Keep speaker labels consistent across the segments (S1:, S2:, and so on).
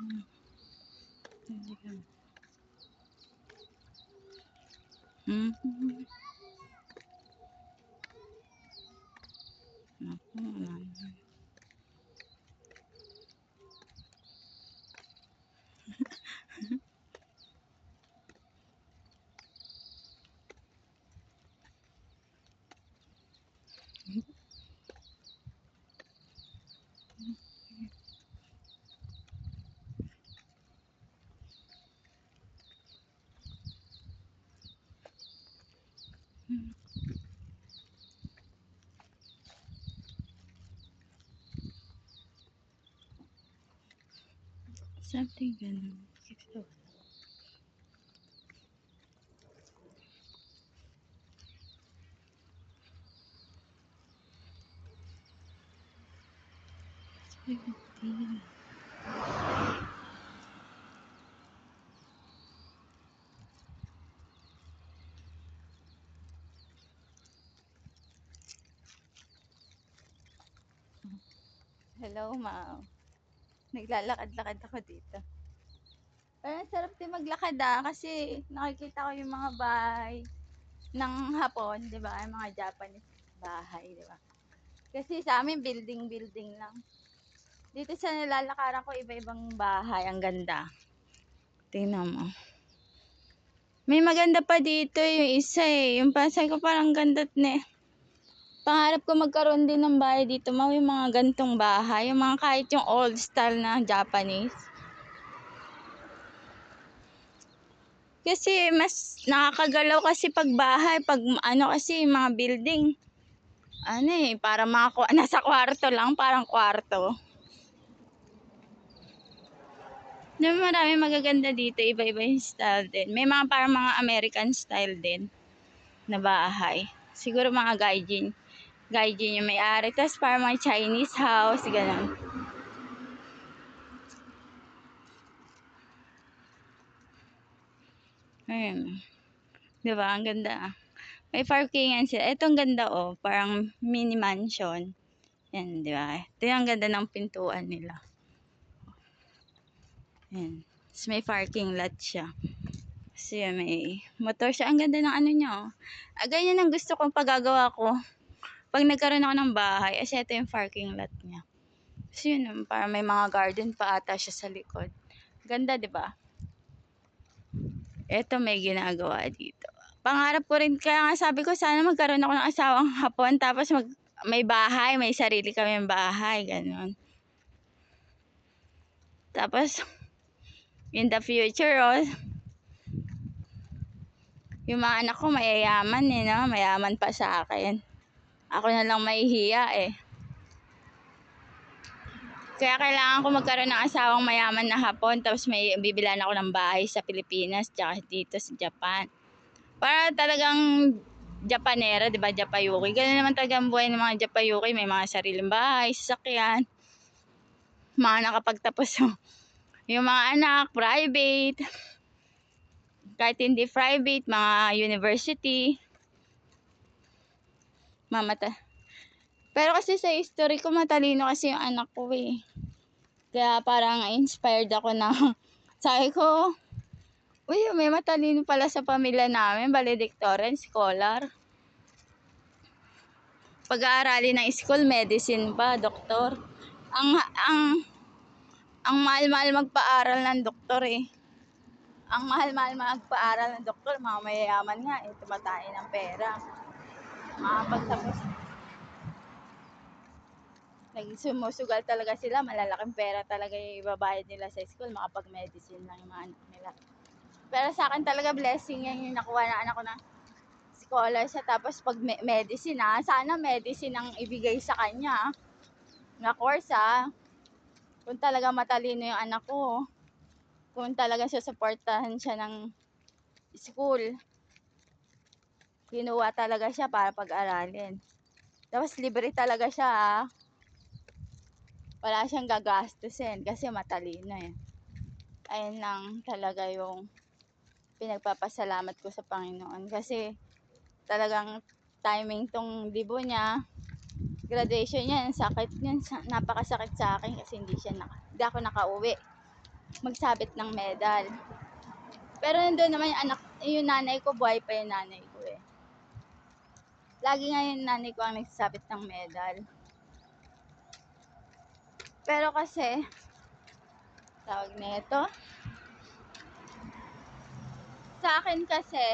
S1: Hmm. Hindi ka. Hmm. Naku, wala na. Something ganun. Ito. Seventeen. Hello, ma'am. Naglalakad-lakad ako dito. Parang sarap din maglakad ah, kasi nakikita ko yung mga bahay ng Hapon, di ba? Yung mga Japanese bahay, di ba? Kasi sa amin, building-building lang. Dito sa nilalakaran ko, iba-ibang bahay. Ang ganda. Tingnan mo. May maganda pa dito yung isa eh. Yung pasay ko parang ganda ne. Pangarap ko magkaroon din ng bahay dito. Yung mga gantong bahay. Yung mga kahit yung old style na Japanese. Kasi mas nakakagalaw kasi pag bahay, pag ano kasi mga building. Ano eh, para mga kwa- nasa kwarto lang, parang kwarto. Diba marami magaganda dito, iba-iba yung style din. May mga parang mga American style din na bahay. Siguro mga gaijin. Gaijin yung may-ari. Tapos parang mga Chinese house, ganun. Ayun. Diba? Ang ganda. May parkingan sila. Ito ang ganda oh. Parang mini mansion. Yan, di ba? Ito yung ganda ng pintuan nila. Yan. Tapos may parking lot siya. Kasi may motor siya. Ang ganda ng ano niya oh. Ah, ganyan ang gusto kong pagagawa ko. Pag nagkaroon ako ng bahay, kasi ito yung parking lot niya. Kasi yun, parang may mga garden pa ata siya sa likod. Ganda, di ba? Ito may ginagawa dito. Pangarap ko rin, kaya nga sabi ko, sana magkaroon ako ng asawang hapon, tapos mag, may bahay, may sarili kami bahay, ganun. Tapos, in the future, oh, yung mga anak ko mayayaman eh, no? Mayaman pa sa akin. Ako na lang mahihiya eh. Kaya kailangan ko magkaroon ng asawang mayaman na hapon tapos may bibilan ako ng bahay sa Pilipinas tsaka dito sa Japan. Para talagang Japanera, 'di ba? Japayuki. Ganun naman talaga buhay ng mga Japayuki, may mga sariling bahay, sasakyan. Mga nakapagtapos yung, yung mga anak, private. Kahit hindi private, mga university. Mamata. Pero kasi sa history ko, matalino kasi yung anak ko eh. Kaya parang inspired ako na, sabi ko, uy, may matalino pala sa pamilya namin, valedictorian, scholar. Pag-aarali ng school, medicine pa, doktor. Ang, ang, ang mahal-mahal magpaaral ng doktor eh. Ang mahal-mahal magpaaral ng doktor, mga mayayaman nga eh, tumatay ng pera. Makapagtapos nagsumusugal talaga sila, malalaking pera talaga yung ibabayad nila sa school, makapag-medicine lang yung mga anak nila. Pero sa akin talaga blessing yan yung nakuha na anak ko na scholar siya. Tapos pag me- medicine ah, sana medicine ang ibigay sa kanya. Na course ah. Kung talaga matalino yung anak ko. Kung talaga susuportahan siya ng school. Kinuha talaga siya para pag-aralin. Tapos libre talaga siya ah wala siyang gagastusin kasi matalino eh. Ayun lang talaga yung pinagpapasalamat ko sa Panginoon kasi talagang timing tong libo niya graduation niya sakit niyan sa- napakasakit sa akin kasi hindi siya naka, hindi ako nakauwi magsabit ng medal. Pero nandun naman yung anak, yung nanay ko, buhay pa yung nanay. Lagi nga yung nanay ko ang nagsasabit ng medal. Pero kasi, tawag nito, sa akin kasi,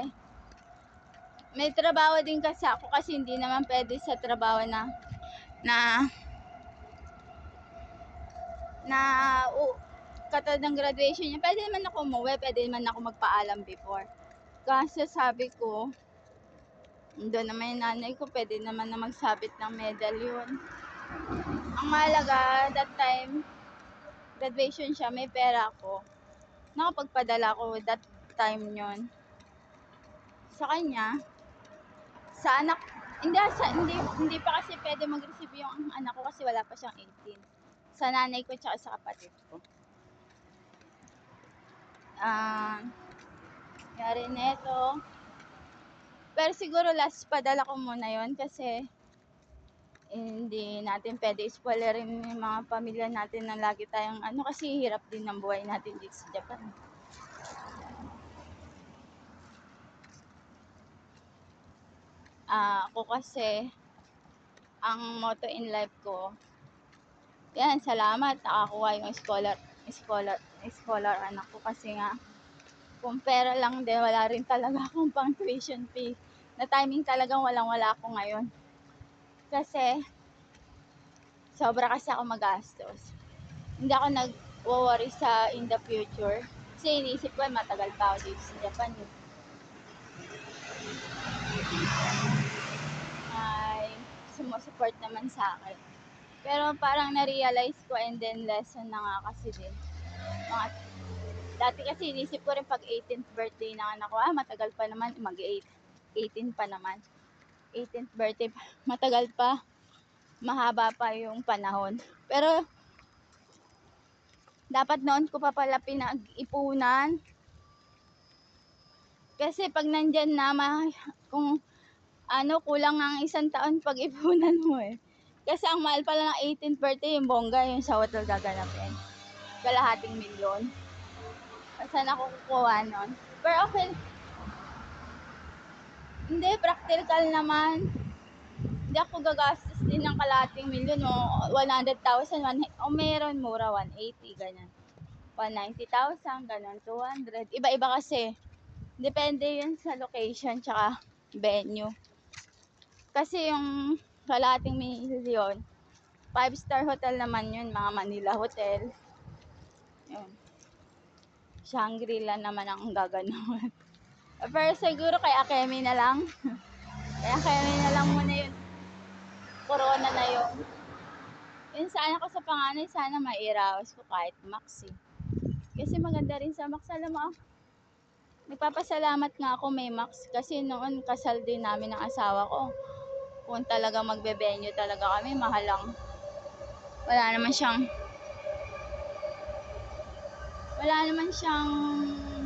S1: may trabaho din kasi ako kasi hindi naman pwede sa trabaho na na na uh, katulad ng graduation niya, pwede naman ako umuwi, pwede naman ako magpaalam before. Kasi sabi ko, doon naman yung nanay ko, pwede naman na magsabit ng medal yun. Ang mahalaga, that time, graduation siya, may pera ako. Nakapagpadala ko that time yon sa kanya, sa anak, hindi, sa, hindi, hindi pa kasi pwede mag-receive yung anak ko kasi wala pa siyang 18. Sa nanay ko tsaka sa kapatid ko. Ah, yari neto. Pero siguro last padala ko muna yon kasi hindi natin pwede spoilerin yung mga pamilya natin na lagi tayong ano kasi hirap din ng buhay natin dito sa Japan. Ah, ako kasi ang motto in life ko yan, salamat nakakuha yung scholar scholar scholar anak ko kasi nga kung pera lang din wala rin talaga akong pang tuition fee na timing talagang walang wala ako ngayon. Kasi sobra kasi ako magastos. Hindi ako nag worry sa in the future. Kasi iniisip ko matagal pa ako dito sa Japan eh. ay sumusupport naman sa akin. Pero parang na-realize ko and then lesson na nga kasi din. Mga, dati kasi inisip ko rin pag 18th birthday ng anak ko, ah matagal pa naman, mag-8, 18 pa naman. 18th birthday, matagal pa, mahaba pa yung panahon. Pero, dapat noon ko pa pala pinag-ipunan. Kasi pag nandyan na, ma, kung ano, kulang ang isang taon pag-ipunan mo eh. Kasi ang mahal pala ng 18th birthday, yung bongga, yung sa hotel gaganapin. Kalahating milyon. Saan ako kukuha nun? Pero okay. Hindi, practical naman. Hindi ako gagastos din ng kalahating milyon o 100,000. O meron, mura, 180, ganyan. 190,000, ganun, 200. Iba-iba kasi. Depende yun sa location tsaka venue. Kasi yung kalating milyon. Five star hotel naman yun, mga Manila Hotel. Yun. Shangri-La naman ang gaganon. Pero siguro kay Akemi na lang. kay Akemi na lang muna yun. Corona na yun. Yun sana ko sa panganay, sana mairaos ko kahit Max eh. Kasi maganda rin sa Max. Alam mo, nagpapasalamat nga ako may Max kasi noon kasal din namin ng asawa ko kung talaga magbe-venue talaga kami, mahalang. Wala naman siyang wala naman siyang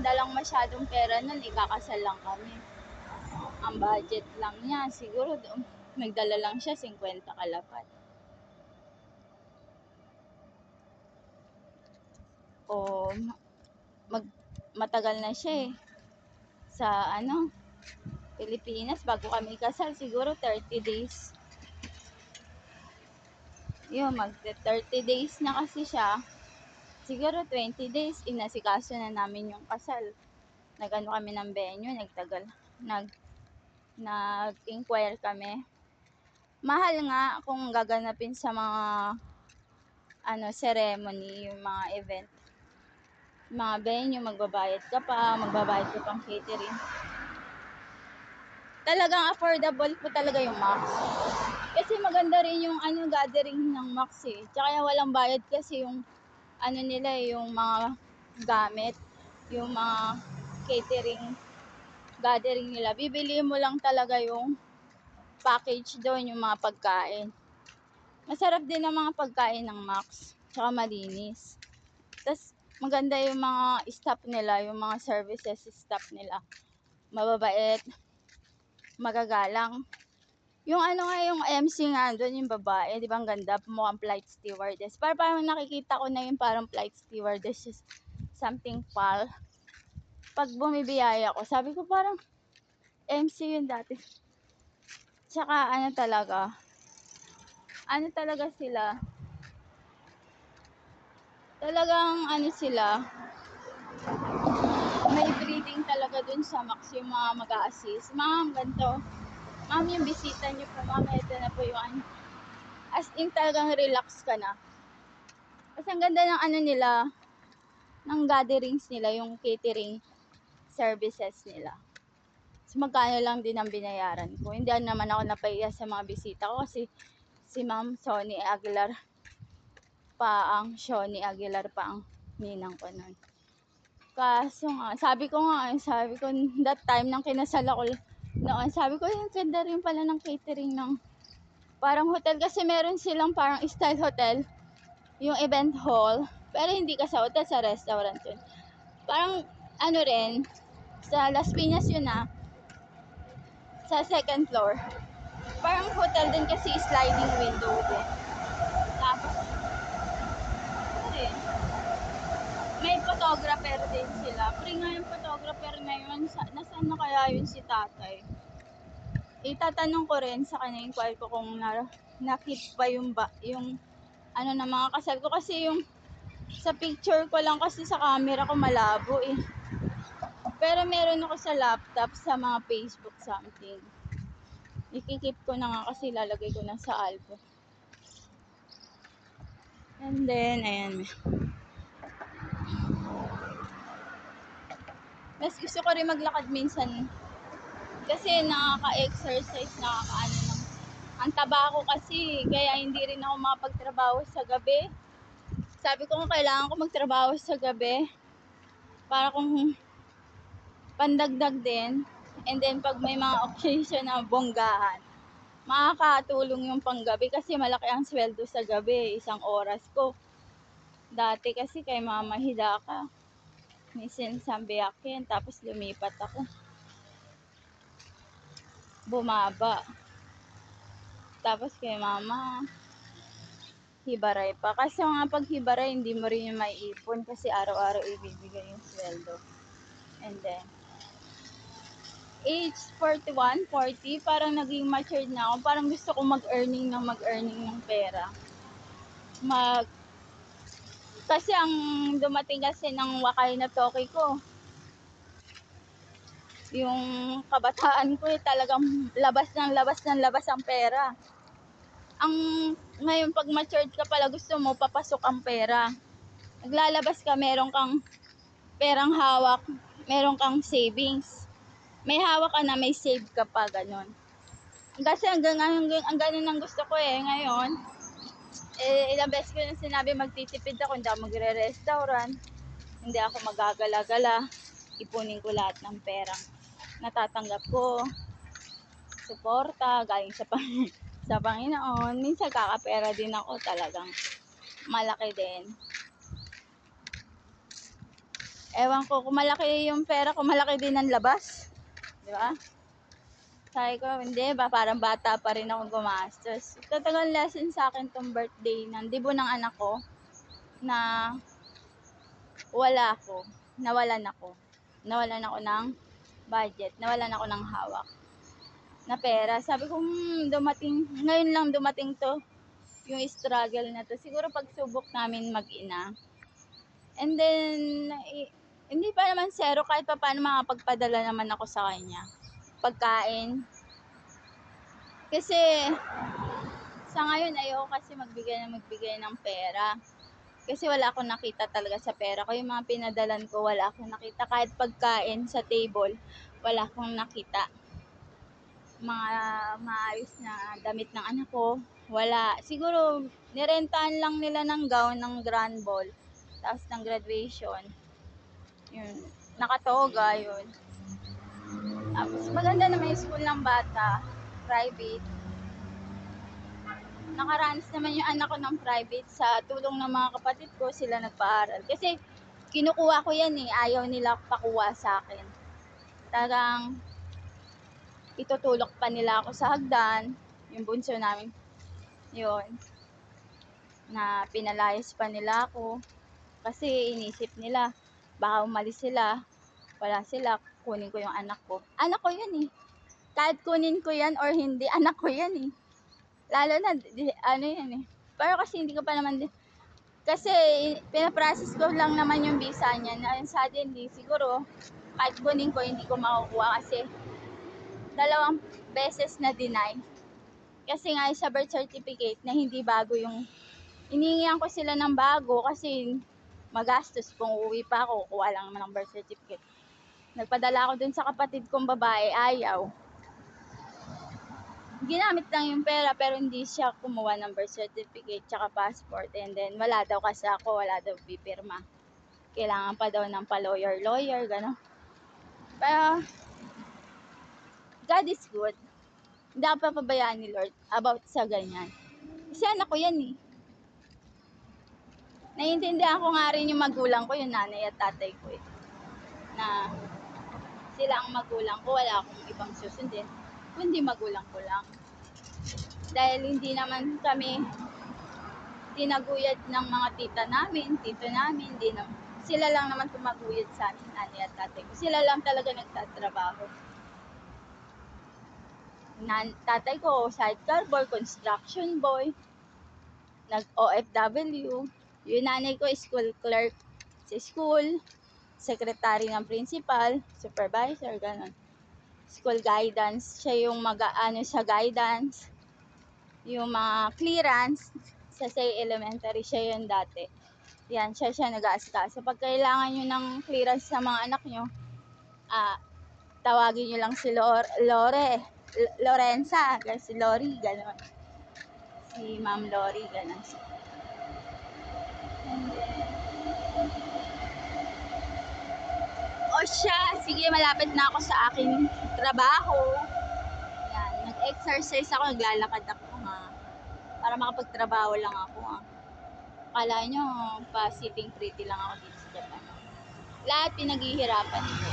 S1: dalang masyadong pera nun, ikakasal lang kami. Ang budget lang niya, siguro nagdala lang siya 50 kalapat. O mag matagal na siya eh. Sa ano, Pilipinas bago kami kasal siguro 30 days yun mag 30 days na kasi siya siguro 20 days inasikaso na namin yung kasal nagano kami ng venue nagtagal nag nag-inquire kami mahal nga kung gaganapin sa mga ano ceremony yung mga event mga venue magbabayad ka pa magbabayad ka pang catering talagang affordable po talaga yung Max. Kasi maganda rin yung ano gathering ng Max eh. Tsaka walang bayad kasi yung ano nila eh, yung mga gamit, yung mga catering gathering nila. Bibili mo lang talaga yung package doon, yung mga pagkain. Masarap din ang mga pagkain ng Max. Tsaka malinis. Tapos maganda yung mga staff nila, yung mga services staff nila. Mababait magagalang. Yung ano nga, yung MC nga doon, yung babae, di ba ang ganda, mukhang flight stewardess. Para parang nakikita ko na yung parang flight stewardess something pal. Pag bumibiyaya ko, sabi ko parang MC yun dati. Tsaka ano talaga, ano talaga sila, talagang ano sila, may breeding talaga dun sa Max yung mga mag assist Ma'am, ganito. Ma'am, yung bisita niyo po, ma'am, ito na po yung ano. As in, talagang relax ka na. Kasi ang ganda ng ano nila, ng gatherings nila, yung catering services nila. So, magkano lang din ang binayaran ko. Hindi naman ako napahiya sa mga bisita ko kasi si Ma'am Sony Aguilar pa ang Shoni Aguilar pa ang ninang ko nun. Kaso nga, sabi ko nga, sabi ko that time nang kinasal ako noon, sabi ko yung ganda rin pala ng catering ng parang hotel kasi meron silang parang style hotel, yung event hall, pero hindi ka sa hotel, sa restaurant yun. Parang ano rin, sa Las Piñas yun na, sa second floor. Parang hotel din kasi sliding window din. Tapos, ano rin, may photographer din sila. Pre nga yung photographer na yun, sa, nasaan na kaya yun si tatay? Itatanong ko rin sa kanya yung ko kung na, nakit pa yung, ba, yung ano na mga kasal ko kasi yung sa picture ko lang kasi sa camera ko malabo eh. Pero meron ako sa laptop sa mga Facebook something. Ikikip ko na nga kasi lalagay ko na sa album. And then, ayan. Mas gusto ko rin maglakad minsan. Kasi nakaka-exercise, nakaka-ano ng... Ang taba ko kasi, kaya hindi rin ako makapagtrabaho sa gabi. Sabi ko kung kailangan ko magtrabaho sa gabi. Para kung pandagdag din. And then pag may mga occasion na bonggahan, makakatulong yung panggabi kasi malaki ang sweldo sa gabi, isang oras ko. Dati kasi kay Mama Hidaka, may sinasambi akin, tapos lumipat ako. Bumaba. Tapos kay Mama, hibaray pa. Kasi nga pag hibaray, hindi mo rin yung maiipon kasi araw-araw ibibigay yung sweldo. And then, age 41, 40, parang naging matured na ako. Parang gusto ko mag-earning ng mag-earning ng pera. Mag kasi ang dumating kasi ng wakay na toki ko, yung kabataan ko eh, talagang labas ng labas ng labas ang pera. Ang ngayon pag matured ka pala gusto mo papasok ang pera. Naglalabas ka, meron kang perang hawak, meron kang savings may hawak ka na, may save ka pa, ganun. Kasi hanggang, hanggang ang ganun ang gusto ko eh, ngayon, eh, ilang beses ko na sinabi magtitipid ako, hindi ako magre-restaurant, hindi ako magagala-gala, ipunin ko lahat ng perang natatanggap ko, suporta, galing sa, pang, sa Panginoon, minsan kakapera din ako talagang malaki din. Ewan ko, kung malaki yung pera, kung malaki din ang labas, Di ba? Sabi ko, hindi ba, parang bata pa rin ako gumastos. Tatagal lesson sa akin tong birthday ng dibo ng anak ko na wala ako. Nawalan ako. Nawalan ako ng budget. Nawalan ako ng hawak na pera. Sabi ko, hmm, dumating, ngayon lang dumating to yung struggle na to. Siguro pagsubok namin mag-ina. And then, hindi pa naman zero kahit pa paano makapagpadala naman ako sa kanya. Pagkain. Kasi, sa ngayon ayoko kasi magbigay na magbigay ng pera. Kasi wala akong nakita talaga sa pera ko. Yung mga pinadalan ko, wala akong nakita. Kahit pagkain sa table, wala akong nakita. Mga maayos na damit ng anak ko, wala. Siguro, nirentahan lang nila ng gown ng grand ball. Tapos ng graduation yun, nakatoga, yun. Tapos maganda na may school ng bata, private. Nakaranas naman yung anak ko ng private sa tulong ng mga kapatid ko, sila nagpaaral. Kasi kinukuha ko yan eh, ayaw nila pakuha sa akin. Talagang itutulok pa nila ako sa hagdan, yung bunso namin. Yun. Na pinalayas pa nila ako. Kasi inisip nila, Baka umalis sila, wala sila, kunin ko yung anak ko. Anak ko yun eh. Kahit kunin ko yan or hindi, anak ko yan eh. Lalo na, di- ano yan eh. Pero kasi hindi ko pa naman, di- kasi pinaprocess ko lang naman yung visa niya. Na suddenly, siguro, kahit kunin ko, hindi ko makukuha kasi dalawang beses na deny. Kasi nga sa birth certificate na hindi bago yung iningihan ko sila ng bago kasi magastos kung uuwi pa ako, kuha lang naman ng birth certificate. Nagpadala ako dun sa kapatid kong babae, ayaw. Ginamit lang yung pera pero hindi siya kumuha ng birth certificate tsaka passport and then wala daw kasi ako, wala daw pipirma. Kailangan pa daw ng pa-lawyer-lawyer, gano'n. Pero, God is good. Hindi ako papabayaan ni Lord about sa ganyan. Kasi anak ko yan eh. Naiintindihan ko nga rin yung magulang ko, yung nanay at tatay ko eh. Na sila ang magulang ko, wala akong ibang susundin. Kundi magulang ko lang. Dahil hindi naman kami tinaguyad ng mga tita namin, tito namin, hindi naman. Sila lang naman tumaguyad sa amin, nanay at tatay ko. Sila lang talaga nagtatrabaho. Nan tatay ko, sidecar boy, construction boy, nag-OFW. Yung nanay ko, school clerk sa school, secretary ng principal, supervisor, ganun. School guidance, siya yung mag-ano sa guidance. Yung mga clearance, sa say elementary, siya yun dati. Yan, siya siya nag-aasikaso. Pag kailangan nyo ng clearance sa mga anak nyo, ah, tawagin nyo lang si Lor Lore, L- Lorenza, si Lori, gano'n. Si Ma'am Lori, gano'n. And then, siya, sige, malapit na ako sa aking trabaho. Yan, nag-exercise ako, naglalakad ako ha. Para makapagtrabaho lang ako ha. Kala nyo, pa sitting pretty lang ako dito sa Japan. Lahat pinaghihirapan ko.